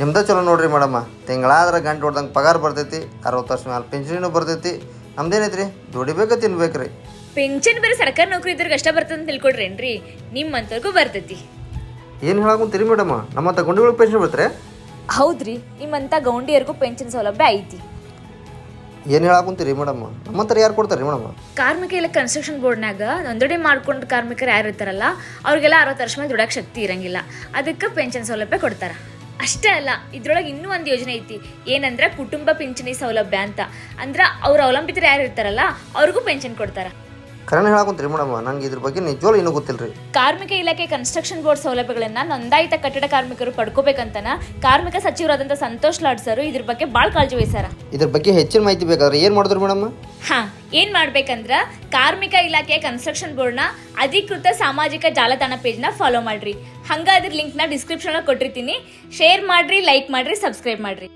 ನಿಮ್ದ ಚಲೋ ನೋಡ್ರಿ ಮೇಡಮ್ಮ ತಿಂಗಳಾದ್ರೆ ಗಂಟು ಹೊಡ್ದಂಗೆ ಪಗಾರ ಬರ್ತೈತಿ ಅರವತ್ತು ವರ್ಷ ಮೇಲೆ ಪಿಂಚಣಿನೂ ಬರ್ತೈತಿ. ನಮ್ದೇನೈತ್ರಿ? ದುಡಿಬೇಕು ತಿನ್ಬೇಕ್ರಿ. ಪೆನ್ಷನ್ ಬೇರೆ ಸರ್ಕಾರಿ ನೌಕರಿ ಇದ್ರಿಗೆ ಅಷ್ಟ ಬರ್ತಂತ ತಿಳ್ಕೊಡ್ರೇನ್ರಿ ನಿಮ್ಮಂತವ್ರಿಗೂ ಬರ್ತೈತಿ. ಏನು ಹೇಳಾಕುಂತೀರಿ ಮೇಡಮ್ಮ ನಮ್ಮಂತ ಗುಂಡಿಗಳಿಗೆ ಪೆನ್ಷನ್ ಬರ್ತಾರೆ ಹೌದ್ರಿ ನಿಮ್ಮಂತ ಗೌಂಡಿಯರ್ಗೂ ಪೆನ್ಷನ್ ಸೌಲಭ್ಯ ಐತಿ. ಏನು ಹೇಳಕ್ಕಂತೀರಿ ಮೇಡಮ್ಮ ನಮ್ಮಂತರ ಯಾರು ಕೊಡ್ತಾರೆ ಮೇಡಮ್ಮ ಕಾರ್ಮಿಕ ಇಲ್ಲ ಕನ್ಸ್ಟ್ರಕ್ಷನ್ ಬೋರ್ಡ್ನಾಗ ನೋಂದಣಿ ಮಾಡ್ಕೊಂಡು ಕಾರ್ಮಿಕರು ಯಾರು ಇರ್ತಾರಲ್ಲ ಅವ್ರಿಗೆಲ್ಲ ಅರವತ್ತು ವರ್ಷ ಮೇಲೆ ದುಡಕ್ಕೆ ಶಕ್ತಿ ಇರಂಗಿಲ್ಲ. ಅದಕ್ಕೆ ಪೆನ್ಷನ್ ಸೌಲಭ್ಯ ಕೊಡ್ತಾರ. ಅಷ್ಟೇ ಅಲ್ಲ, ಇದ್ರೊಳಗೆ ಇನ್ನೂ ಒಂದು ಯೋಜನೆ ಐತಿ. ಏನಂದ್ರೆ ಕುಟುಂಬ ಪಿಂಚಣಿ ಸೌಲಭ್ಯ ಅಂತ. ಅಂದ್ರೆ ಅವ್ರ ಅವಲಂಬಿತರು ಯಾರು ಇರ್ತಾರಲ್ಲ ಅವ್ರಿಗೂ ಪೆನ್ಷನ್ ಕೊಡ್ತಾರ. ಕರೆನ ಹೇಳಾಕುಂತೀರಿ ಮೇಡಮ್ಮ ನಂಗೆ ಇದ್ರ ಬಗ್ಗೆ ನಿಜವಾಗ್ಲೂ ಏನೂ ಗೊತ್ತಿಲ್ಲ ರೀ ಕಾರ್ಮಿಕ ಇಲಾಖೆ ಕನ್ಸ್ಟ್ರಕ್ಷನ್ ಬೋರ್ಡ್ ಸೌಲಭ್ಯಗಳನ್ನ ನೋಂದಾಯಿತ ಕಟ್ಟಡ ಕಾರ್ಮಿಕರು ಪಡ್ಕೋಬೇಕಂತನ ಕಾರ್ಮಿಕ ಸಚಿವರಾದಂಥ ಸಂತೋಷ್ ಲಾಡ್ ಸರ್ ಇದ್ರ ಬಗ್ಗೆ ಭಾಳ ಕಾಳಜಿ ವಹಿಸ್ಯಾರ. ಇದ್ರ ಬಗ್ಗೆ ಹೆಚ್ಚಿನ ಮಾಹಿತಿ ಬೇಕಾದ್ರೆ ಏನು ಮಾಡಿದ್ರು ಮೇಡಮ್? ಹಾ ಏನ್ ಮಾಡ್ಬೇಕಂದ್ರ ಕಾರ್ಮಿಕ ಇಲಾಖೆ ಕನ್ಸ್ಟ್ರಕ್ಷನ್ ಬೋರ್ಡ್ನ ಅಧಿಕೃತ ಸಾಮಾಜಿಕ ಜಾಲತಾಣ ಪೇಜ್ನ ಫಾಲೋ ಮಾಡ್ರಿ. ಹಂಗ ಅದ್ರ ಲಿಂಕ್ನ ಡಿಸ್ಕ್ರಿಪ್ಷನ್ ಕೊಟ್ಟಿರ್ತೀನಿ. ಶೇರ್ ಮಾಡ್ರಿ ಲೈಕ್ ಮಾಡ್ರಿ ಸಬ್ಸ್ಕ್ರೈಬ್ ಮಾಡ್ರಿ.